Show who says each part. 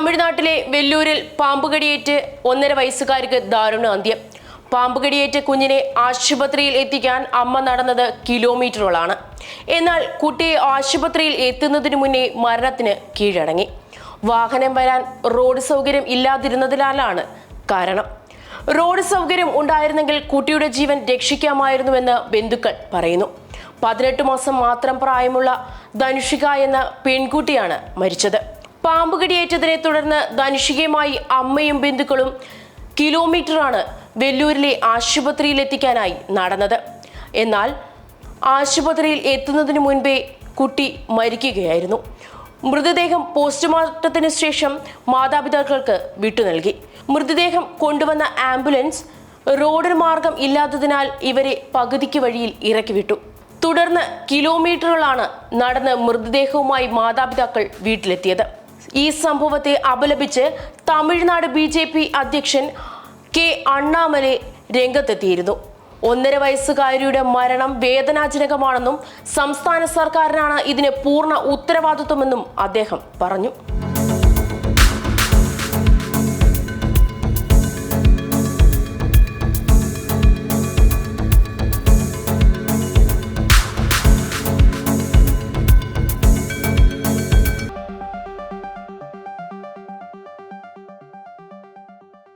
Speaker 1: തമിഴ്നാട്ടിലെ വെല്ലൂരിൽ പാമ്പുകടിയേറ്റ് ഒന്നര വയസ്സുകാർക്ക് ദാരുണ അന്ത്യം. പാമ്പുകടിയേറ്റ കുഞ്ഞിനെ ആശുപത്രിയിൽ എത്തിക്കാൻ അമ്മ നടന്നത് കിലോമീറ്ററുകളാണ്. എന്നാൽ കുട്ടിയെ ആശുപത്രിയിൽ എത്തുന്നതിന് മുന്നേ മരണത്തിന് കീഴടങ്ങി. വാഹനം വരാൻ റോഡ് സൗകര്യം ഇല്ലാതിരുന്നതിനാലാണ് കാരണം. റോഡ് സൗകര്യം ഉണ്ടായിരുന്നെങ്കിൽ കുട്ടിയുടെ ജീവൻ രക്ഷിക്കാമായിരുന്നുവെന്ന് ബന്ധുക്കൾ പറയുന്നു. പതിനെട്ട് മാസം മാത്രം പ്രായമുള്ള ധനുഷിക എന്ന പെൺകുട്ടിയാണ് മരിച്ചത്. പാമ്പ് കടിയേറ്റതിനെ തുടർന്ന് ധനുഷികയുമായി അമ്മയും ബന്ധുക്കളും കിലോമീറ്ററാണ് വെല്ലൂരിലെ ആശുപത്രിയിൽ എത്തിക്കാനായി നടന്നത്. എന്നാൽ ആശുപത്രിയിൽ എത്തുന്നതിന് മുൻപേ കുട്ടി മരിക്കുകയായിരുന്നു. മൃതദേഹം പോസ്റ്റ്മോർട്ടത്തിന് ശേഷം മാതാപിതാക്കൾക്ക് വിട്ടു നൽകി. മൃതദേഹം കൊണ്ടുവന്ന ആംബുലൻസ് റോഡ് മാർഗം ഇല്ലാത്തതിനാൽ ഇവരെ പകുതിക്ക് വഴിയിൽ ഇറക്കി വിട്ടു. തുടർന്ന് കിലോമീറ്ററുകളാണ് നടന്ന് മൃതദേഹവുമായി മാതാപിതാക്കൾ വീട്ടിലെത്തിയത്. ഈ സംഭവത്തെ അപലപിച്ച് തമിഴ്നാട് ബി ജെ പി അധ്യക്ഷൻ കെ അണ്ണാമലെ രംഗത്തെത്തിയിരുന്നു. ഒന്നര വയസ്സുകാരിയുടെ മരണം വേദനാജനകമാണെന്നും സംസ്ഥാന സർക്കാരിനാണ് ഇതിന് പൂർണ ഉത്തരവാദിത്വമെന്നും അദ്ദേഹം പറഞ്ഞു.